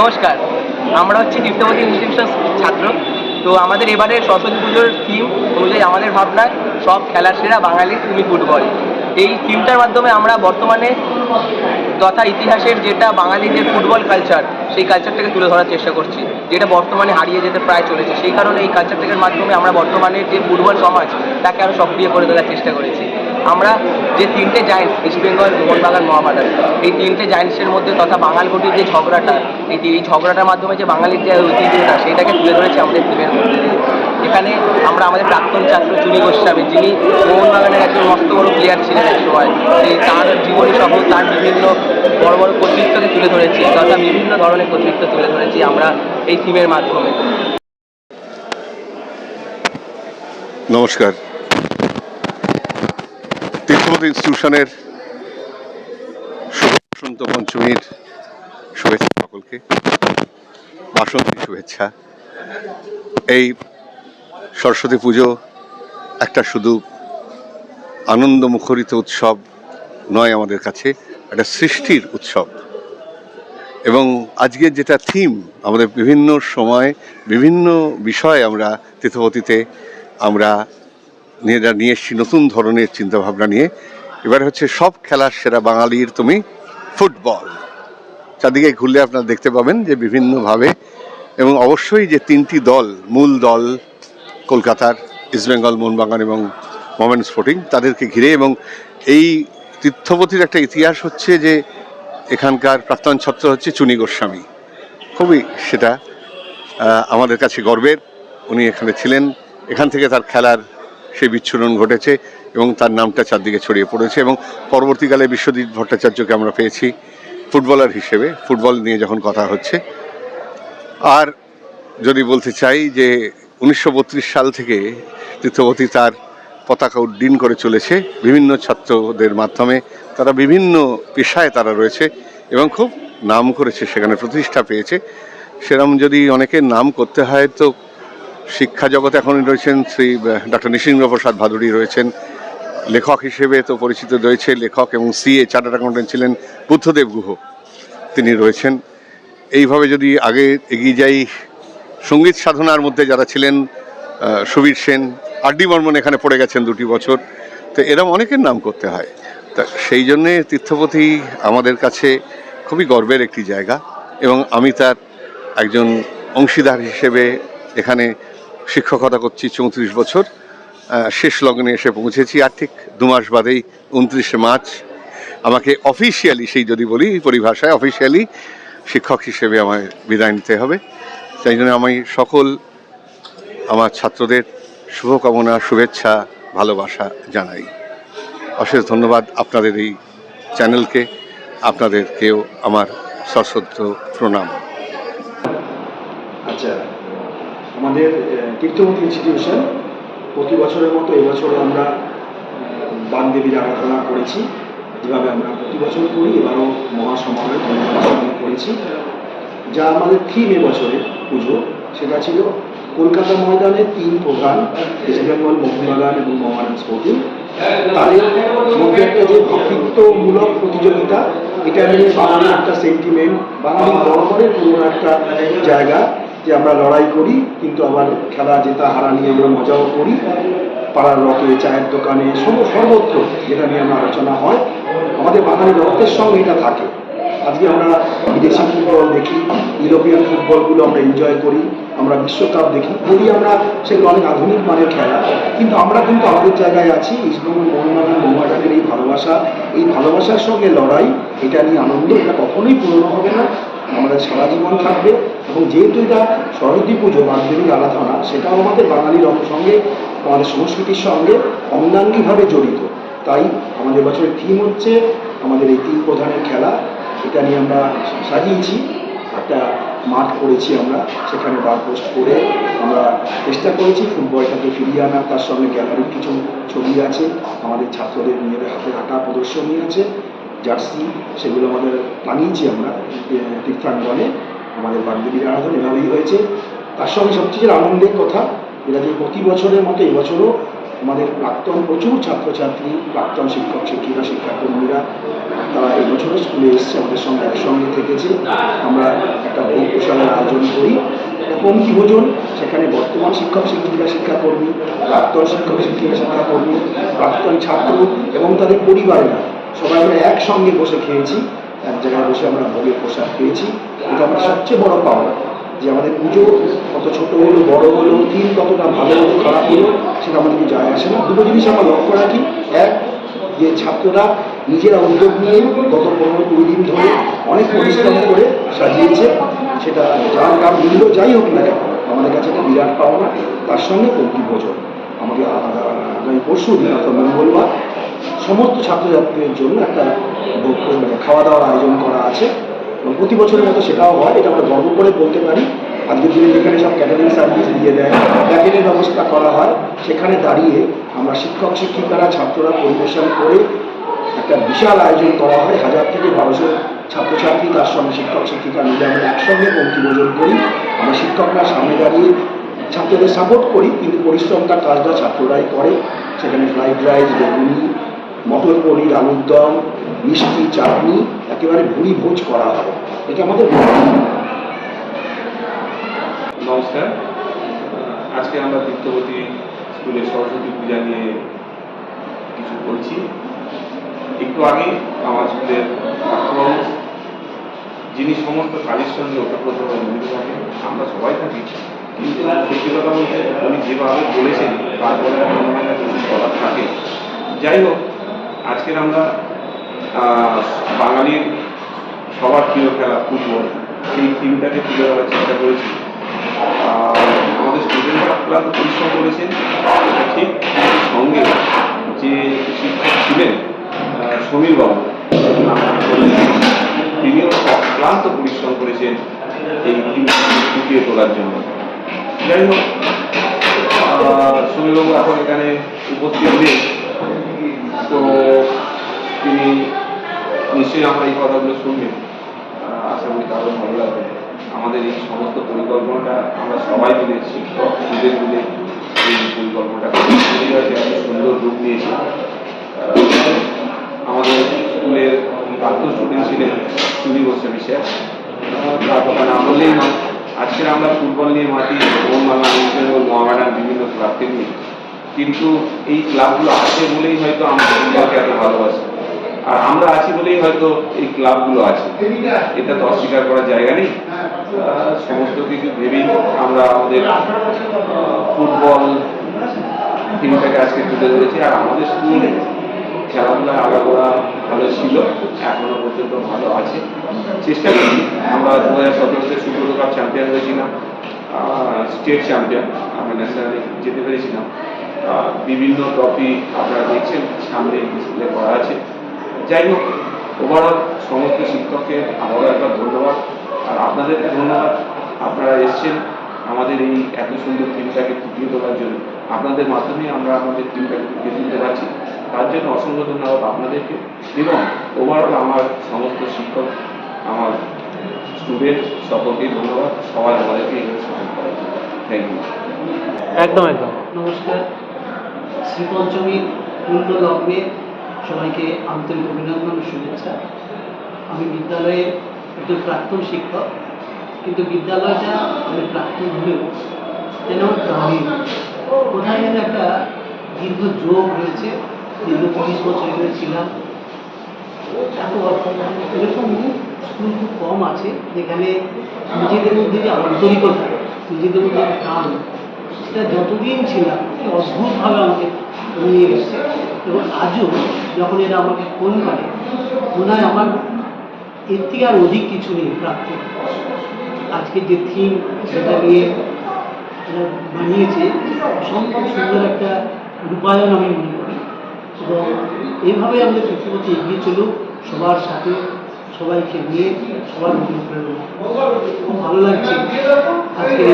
নমস্কার, আমরা হচ্ছে দীপ্তমতী ইনস্টিটিউশন ছাত্র। তো আমাদের এবারে সরস্বতী পুজোর থিম অনুযায়ী আমাদের ভাবনায় সব খেলার সেরা বাঙালি তুমি ফুটবল। এই থিমটার মাধ্যমে আমরা বর্তমানে তথা ইতিহাসের যেটা বাঙালিদের ফুটবল কালচার সেই কালচারটাকে তুলে ধরার চেষ্টা করছি, যেটা বর্তমানে হারিয়ে যেতে প্রায় চলেছে। সেই কারণে এই কালচারটার মাধ্যমে আমরা বর্তমানে যে ফুটবল সমাজ, তাকে আরও সক্রিয় করে তোলার চেষ্টা করেছি। আমরা যে তিনটে জায়েন্টস ইস্ট বেঙ্গল মোহনবাগান মহাবাগান এই তিনটে জায়েন্টসের মধ্যে তথা বাঙাল ঘটির যে ঝগড়াটা, এই এই ঝগড়াটার মাধ্যমে যে বাঙালির যে ঐতিহ্যটা, সেইটাকে তুলে ধরেছে আমাদের টিমের মধ্যে। এখানে আমরা আমাদের প্রাক্তন ছাত্র চুনি গোস্বামী, যিনি মোহনবাগানের একজন মস্ত বড় প্লেয়ার ছিলেন এক সময় সেই তার জীবনী সহ তার বিভিন্ন বড় বড় কর্তৃত্বকে তুলে ধরেছি, তথা বিভিন্ন ধরনের কর্তৃত্ব তুলে ধরেছি আমরা এই থিমের মাধ্যমে। নমস্কার। তীর্থমত ইনস্টিটিউশনের বসন্ত পঞ্চমীর শুভেচ্ছা সকলকে। বাসন্তী শুভেচ্ছা। এই সরস্বতী পুজো একটা শুধু আনন্দ মুখরিত উৎসব নয় আমাদের কাছে, একটা সৃষ্টির উৎসব। এবং আজকের যেটা থিম আমাদের বিভিন্ন সময়, বিভিন্ন বিষয় আমরা তীর্থপতিতে আমরা নিয়ে যা, নিয়ে এসেছি, নতুন ধরনের চিন্তাভাবনা নিয়ে। এবার হচ্ছে সব খেলার সেরা বাঙালির তুমি ফুটবল। চারদিকে ঘুরলে আপনারা দেখতে পাবেন যে বিভিন্নভাবে এবং অবশ্যই যে তিনটি দল, মূল দল কলকাতার ইস্টবেঙ্গল মোহনবাগান এবং মোমেন স্পোর্টিং, তাদেরকে ঘিরে এবং এই তীর্থপতির একটা ইতিহাস হচ্ছে যে এখানকার প্রাক্তন ছাত্র হচ্ছে চুনি গোস্বামী। খুবই সেটা আমাদের কাছে গর্বের। উনি এখানে ছিলেন। এখান থেকে তার খেলার সেই বিচ্ছুরণ ঘটেছে এবং তার নামটা চারদিকে ছড়িয়ে পড়েছে এবং পরবর্তীকালে বিশ্বজিৎ ভট্টাচার্যকে আমরা পেয়েছি ফুটবলার হিসেবে, ফুটবল নিয়ে যখন কথা হচ্ছে। আর যদি বলতে চাই যে উনিশশো বত্রিশ সাল থেকে তীর্থবতী তার পতাকা উড্ডীন করে চলেছে, বিভিন্ন ছাত্রদের মাধ্যমে তারা বিভিন্ন পেশায় তারা রয়েছে এবং খুব নাম করেছে, সেখানে প্রতিষ্ঠা পেয়েছে। সেরকম যদি অনেকের নাম করতে হয় তো শিক্ষা জগতে এখন রয়েছেন শ্রী ডক্টর নৃসিংহ প্রসাদ ভাদুরী রয়েছেন। লেখক হিসেবে তো পরিচিত রয়েছে লেখক এবং সিএ চার্টার্ড অ্যাকাউন্টেন্ট ছিলেন বুদ্ধদেব গুহ। তিনি রয়েছেন। এইভাবে যদি আগে এগিয়ে যাই, সংগীত সাধনার মধ্যে যারা ছিলেন সুবীর সেন আর ডি বর্মন এখানে পড়ে গেছেন দুটি বছর। তো এরম অনেকের নাম করতে হয়। তা সেই জন্যে তীর্থপতি আমাদের কাছে খুবই গর্বের একটি জায়গা এবং আমি তার একজন অংশীদার হিসেবে এখানে শিক্ষকতা করছি চৌত্রিশ বছর। শেষ লগ্নে এসে পৌঁছেছি আর ঠিক দু মাস বাদেই উনত্রিশে মার্চ। আমাকে অফিসিয়ালি সেই যদি বলি, পরিভাষায় অফিসিয়ালি শিক্ষক হিসেবে আমায় বিদায় নিতে হবে। সেই জন্য আমি সকল আমার ছাত্রদের শুভকামনা, শুভেচ্ছা, ভালোবাসা জানাই। অশেষ ধন্যবাদ আপনাদের এই চ্যানেলকে, আপনাদেরকেও আমার সশ্রদ্ধ প্রণাম। আচ্ছা। আমাদের আহ, তীর্থমতী ইনস্টিটিউশন প্রতি বছরের মতো এবছরও আমরা আহ, বাগদেবীর আরাধনা করেছি। যেভাবে আমরা প্রতি বছর করি এবারও মহাসমারোহে করেছি। যা আমাদের থিম এবছরের পুজো সেটা ছিল কলকাতা ময়দানে তিন প্রধান ইস্ট বেঙ্গল মোহনবাগান এবং মোহামেডান স্পোর্টিং তাদের মধ্যে একটা যে ভ্রাতৃত্বমূলক প্রতিযোগিতা এটা নিয়ে বাঙালির একটা সেন্টিমেন্ট বাঙালির বরাবরের পুরোনো একটা জায়গা। যে আমরা লড়াই করি, কিন্তু আবার খেলা জেতা হারা নিয়ে আমরা মজাও করি। পাড়ার রকে চায়ের দোকানে সর্বত্র যেটা নিয়ে আমরা আলোচনা হয়, আমাদের বাঙালি রক্তের সঙ্গে এটা থাকে। আজকে আমরা বিদেশি ফুটবল দেখি, ইউরোপিয়ান ফুটবলগুলো আমরা এনজয় করি, আমরা বিশ্বকাপ দেখি। বলি আমরা সেগুলো অনেক আধুনিক মানের খেলা, কিন্তু আমরা কিন্তু আমাদের জায়গায় আছি ইস্টবেঙ্গল মোহনবাগান মোহামেডানের এই ভালোবাসা, এই ভালোবাসার সঙ্গে লড়াই, এটা নিয়ে আনন্দ এটা কখনোই পূরণ হবে না। আমাদের সারা জীবন থাকবে এবং যেহেতু এটা সরস্বতী পুজো বাগদেবীর আরাধনা, সেটাও আমাদের বাঙালির সঙ্গে, আমাদের সংস্কৃতির সঙ্গে অঙ্গাঙ্গিভাবে জড়িত। তাই আমাদের বছরের থিম হচ্ছে আমাদের এই তিন প্রধানের খেলা। এটা নিয়ে আমরা সাজিয়েছি, একটা মাঠ করেছি আমরা, সেখানে বার পোস্ট করে আমরা চেষ্টা করেছি ফুটবলটাকে ফিরিয়ে আনার, তার সঙ্গে গ্যালারির কিছু ছবি আছে, আমাদের ছাত্রদের নিজেদের হাতে আঁকা প্রদর্শনী আছে। জার্সি, সেগুলো আমাদের টাঙিয়েছি আমরা তীর্থাঙ্গনে, আমাদের বাগদেবীর আরাধন, এভাবেই হয়েছে। তার সঙ্গে সবচেয়ে আনন্দের কথা, এটা যে প্রতি বছরের মতো এবছরও আমাদের প্রাক্তন, প্রচুর ছাত্রছাত্রী, প্রাক্তন শিক্ষক, শিক্ষিকা, শিক্ষাকর্মীরা, তারা এবছরও স্কুলে এসছে, আমাদের সঙ্গে একসঙ্গে থেকেছে। আমরা একটা ভোগ আয়োজন করি। পঙ্ক্তি ভোজন? সেখানে বর্তমান শিক্ষক, শিক্ষিকা, শিক্ষাকর্মী, প্রাক্তন শিক্ষক, শিক্ষিকা, শিক্ষাকর্মী, প্রাক্তন ছাত্র এবং তাদের পরিবারেরা। সবাই আমরা একসঙ্গে বসে খেয়েছি। এক জায়গায় বসে আমরা ভোগের প্রসাদ পেয়েছি। এটা আমার সবচেয়ে বড় পাওয়া যে আমাদের পুজো কত ছোট হলো, বড় হলো দিন কতটা ভালো হলো, খারাপ হলো, সেটা আমাদেরকে যায় আসে না। দুটো জিনিস আমরা লক্ষ্য রাখি। এক, যে ছাত্ররা নিজেরা উদ্যোগ নিয়ে গত পনেরো কুড়ি দিন ধরে অনেক পরিশ্রম করে সাজিয়েছে। সেটা যার নাম মূল্য যাই হোক না কেন, আমাদের কাছে একটা বিরাট পাওনা। তার সঙ্গে পঙ্ক্তি ভোজন আমাকে আগামী পরশু দিন অর্থাৎ মঙ্গলবার সমস্ত ছাত্রছাত্রীদের জন্য একটা মানে খাওয়া দাওয়ার আয়োজন করা আছে। এবং প্রতি বছরের মতো সেটাও হয়, এটা আমরা গর্ব করে বলতে পারি। আজকের দিনে যেখানে সব ক্যাটারিং সার্ভিস দিয়ে দেয় প্যাকেটের ব্যবস্থা করা হয়, সেখানে দাঁড়িয়ে আমরা শিক্ষক, শিক্ষিকারা, ছাত্ররা পরিবেশন করে একটা বিশাল আয়োজন করা হয়। হাজার থেকে বারোশো ছাত্রছাত্রী, তার সঙ্গে শিক্ষক, শিক্ষিকা মিলে আমরা একসঙ্গে পঙ্ক্তি ভোজন করি। আমরা শিক্ষকরা সামনে দাঁড়িয়ে ছাত্রদের সাপোর্ট করি, কিন্তু পরিশ্রমটা কাজটা ছাত্ররাই করে। সেখানে ফ্রাইড রাইস বেগুনি মটর পনির, আলুর দম, মিষ্টি, চাটনি, একেবারে ভুড়ি ভোজ করা হয়। এটা আমাদের নমস্কার। আজকে আমরা বৃত্তবতী স্কুলে সরস্বতী পূজা নিয়ে কিছু বলছি। একটু আগে আমার স্কুলের যিনি সমস্ত কাজের সঙ্গে ওতপ্রোতভাবে জড়িত থাকেন, আমরা সবাই থাকি। কিন্তু সত্যি কথা বলতে উনি যেভাবে বলেছেন তারপরে মনে হয় না কিছু বলার থাকে। যাই হোক আজকের আমরা বাঙালির সবার প্রিয় খেলা ফুটবল। সেই থিমটাকে তুলে ধরার চেষ্টা করেছি। আমাদের স্টুডেন্টরা ক্লান্ত পরিশ্রম করেছেন ঠিক সঙ্গে যে শিক্ষক ছিলেন সমীর বাবু, তিনিও ক্লান্ত পরিশ্রম করেছেন এই ফুটিয়ে তোলার জন্য। যাই হোক সমীরবাবু এখন এখানে উপস্থিত নেই তো তিনি নিশ্চয়ই আমরা এই কথাগুলো শুনবেন আশা করি তারও ভালো লাগবে। আমাদের এই সমস্ত পরিকল্পনাটা আমরা সবাই মিলে, শিক্ষক স্টুডেন্ট মিলে এই পরিকল্পনাটা তৈরি সুন্দর রূপ নিয়েছে আমাদের স্কুলের প্রাক্তন স্টুডেন্ট ছিলেন চুরি গোস্বামী স্যার। তার কথা না বললেই নয় আমরা ফুটবল নিয়ে মাতি, মোহনবাগান বিভিন্ন ক্লাবকে নিয়ে। কিন্তু এই ক্লাবগুলো আছে বলেই হয়তো আমরা ফুটবলকে এত ভালোবাসি। আর আমরা আছি বলেই হয়তো এই ক্লাবগুলো আছে। এটা তো অস্বীকার করার জায়গা নেই। সমস্ত কিছু ভেবেই আমরা আমাদের ফুটবল টিমটাকে আজকে তুলে ধরেছি। আর আমাদের স্কুল খেলাধুলা, আগাগোড়া ভালো ছিল। এখনও পর্যন্ত ভালো আছে। চেষ্টা করি আমরা দু হাজার সতেরোতে সুব্রত কাপ চ্যাম্পিয়ন হয়েছিলাম। স্টেট চ্যাম্পিয়ন আমরা ন্যাশনালে যেতে পেরেছিলাম। বিভিন্ন ট্রফি আপনারা দেখছেন সামনে ডিসপ্লে করা আছে। যাই হোক ওভারঅল সমস্ত শিক্ষককে আবারও একবার ধন্যবাদ। আর আপনাদেরকে ধন্যবাদ আপনারা এসছেন আমাদের এই এত সুন্দর টিমটাকে ফুটিয়ে তোলার জন্য। আপনাদের মাধ্যমে আমরা আমাদের টিমটাকে ফুটিয়ে তুলতে পারছি। তার জন্য অসংখ্য ধন্যবাদ আপনাদেরকে। এবং ওভারঅল আমার সমস্ত শিক্ষক আমার স্টুডেন্ট সকলকেই ধন্যবাদ। সবাই আমাদেরকে এখানে সাহায্য করার জন্য। থ্যাংক ইউ একদম একদম। নমস্কার। শ্রী পঞ্চমীর পূর্ণ লগ্নে সবাইকে আন্তরিক অভিনন্দন ও শুভেচ্ছা। আমি বিদ্যালয়ের একজন প্রাক্তন শিক্ষক, কিন্তু বিদ্যালয়টা আমি প্রাক্তন হলেও যেন গ্রামীণ কোথায় যেন একটা দীর্ঘ যোগ রয়েছে, দীর্ঘ পঁচিশ বছর এখানে ছিলাম। এত এরকম স্কুল খুব কম আছে, যেখানে নিজেদের মধ্যে যে আন্তরিকতা, নিজেদের মধ্যে টান সেটা যতদিন ছিলাম অদ্ভুতভাবে আমাকে নিয়ে গেছে এবং আজও যখন এরা আমাকে ফোন করে, মনে হয় আমার এর থেকে আর অধিক কিছু নেই প্রাপ্ত। আজকে যে থিম, সেটা নিয়ে এরা বানিয়েছে, অসম্ভব সুন্দর একটা রূপায়ণ আমি মনে করি। এবং এইভাবে আমাদের পৃথিবীতে এগিয়ে চলুক, সবার সাথে সবাইকে নিয়ে সবার অনুপ্রেরণা। খুব ভালো লাগছে আজকে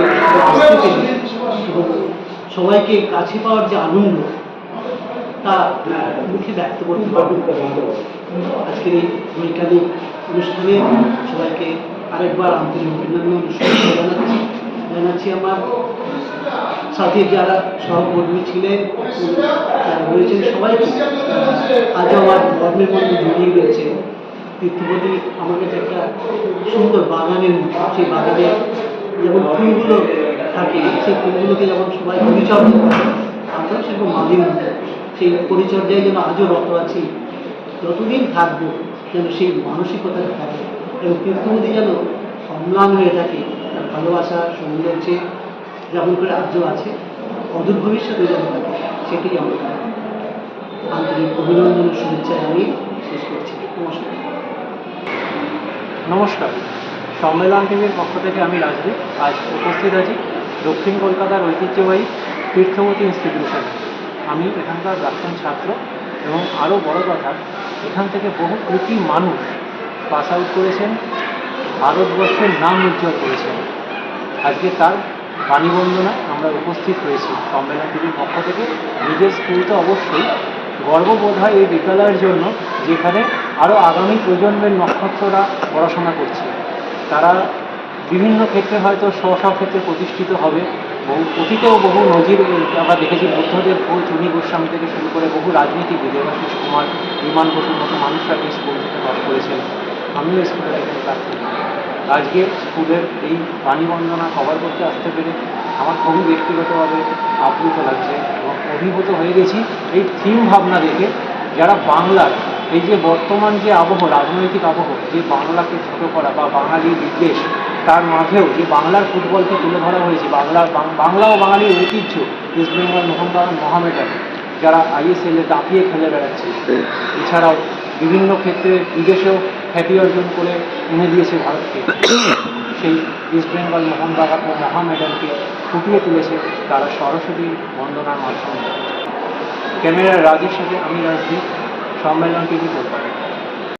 সবাইকে কাছে পাওয়ার যে আনন্দ, তা মুখে ব্যক্ত করতে পারব। আজকের এই বৈজ্ঞানিক অনুষ্ঠানে সবাইকে আরেকবার আন্তরিক অভিনন্দন জানাচ্ছি। জানাচ্ছি আমার সাথে যারা সহকর্মী ছিলেন যারা রয়েছেন সবাইকে। আজ আমার ধর্মের মধ্যে জড়িয়ে রয়েছে। তীর্থপতি আমার কাছে একটা সুন্দর বাগানের সেই বাগানে যেমন ফুলগুলো থাকে, সেই ফুলগুলোকে যখন সবাই পরিচর্যা করে আমরাও সেরকম মতো সেই পরিচর্যায় যেন আজও রত আছি, যতদিন থাকব যেন সেই মানসিকতাটা থাকে এবং তীর্থপতি যেন সম্মান হয়ে থাকে, তার ভালোবাসা, সৌন্দর্যে যেমন করে আজও আছে, অদূর ভবিষ্যতে যেন থাকে, সেটি আমরা আন্তরিক অভিনন্দন শুভেচ্ছায় আমি শেষ করছি। নমস্কার। নমস্কার। সম্মেলন টিভির পক্ষ থেকে আমি রাজদীপ, আজ উপস্থিত আছি। দক্ষিণ কলকাতার ঐতিহ্যবাহী তীর্থবতী ইনস্টিটিউশন আমি এখানকার প্রাক্তন ছাত্র এবং আরও বড় কথা, এখান থেকে বহু কৃতি মানুষ পাস আউট করেছেন, ভারতবর্ষের নাম উজ্জ্বল করেছেন। আজকে তার বাণীবন্দনা আমরা উপস্থিত হয়েছি। সম্মেলন টিভির পক্ষ থেকে নিজের স্কুল তো অবশ্যই। গর্ববোধ হয় এই বিদ্যালয়ের জন্য যেখানে আরও আগামী প্রজন্মের নক্ষত্ররা পড়াশোনা করছে। তারা বিভিন্ন ক্ষেত্রে হয়তো স্ব স্ব ক্ষেত্রে প্রতিষ্ঠিত হবে। বহু অতীতেও বহু নজির আমরা দেখেছি বুদ্ধদেব ঘোষ চুনি গোস্বামী থেকে শুরু করে বহু রাজনীতিবিদ দেবাশিস কুমার বিমান বসুর মতো মানুষরা এই স্কুল থেকে পাস করেছেন। আমিও স্কুলের একজন ছাত্র আজকে স্কুলের এই বাণীবন্দনা কভার করতে আসতে পেরে আমার খুবই ব্যক্তিগতভাবে আপ্লুত লাগছে এবং অভিভূত হয়ে গেছি এই থিম ভাবনা দেখে যারা বাংলার এই যে বর্তমান যে আবহ, রাজনৈতিক আবহ, যে বাংলাকে ছোট করা বা বাঙালির বিদ্বেষ তার মাঝেও যে বাংলার ফুটবলকে তুলে ধরা হয়েছে বাংলার বাংলা ও বাঙালির ঐতিহ্য ইস্ট বেঙ্গল মোহনবাগান মহামেডান যারা আইএসএলে দাপিয়ে খেলে বেড়াচ্ছে। এছাড়াও বিভিন্ন ক্ষেত্রে বিদেশেও খ্যাতি অর্জন করে এনে দিয়েছে ভারতকে। সেই ইস্ট বেঙ্গল মোহনবাগান ও মহামেডানকে ফুটিয়ে তুলেছে তারা সরস্বতী বন্দনার মাধ্যমে। ক্যামেরার রাজের সাথে আমি রাজদীপ, সম্মেলন টিভি কলকাতা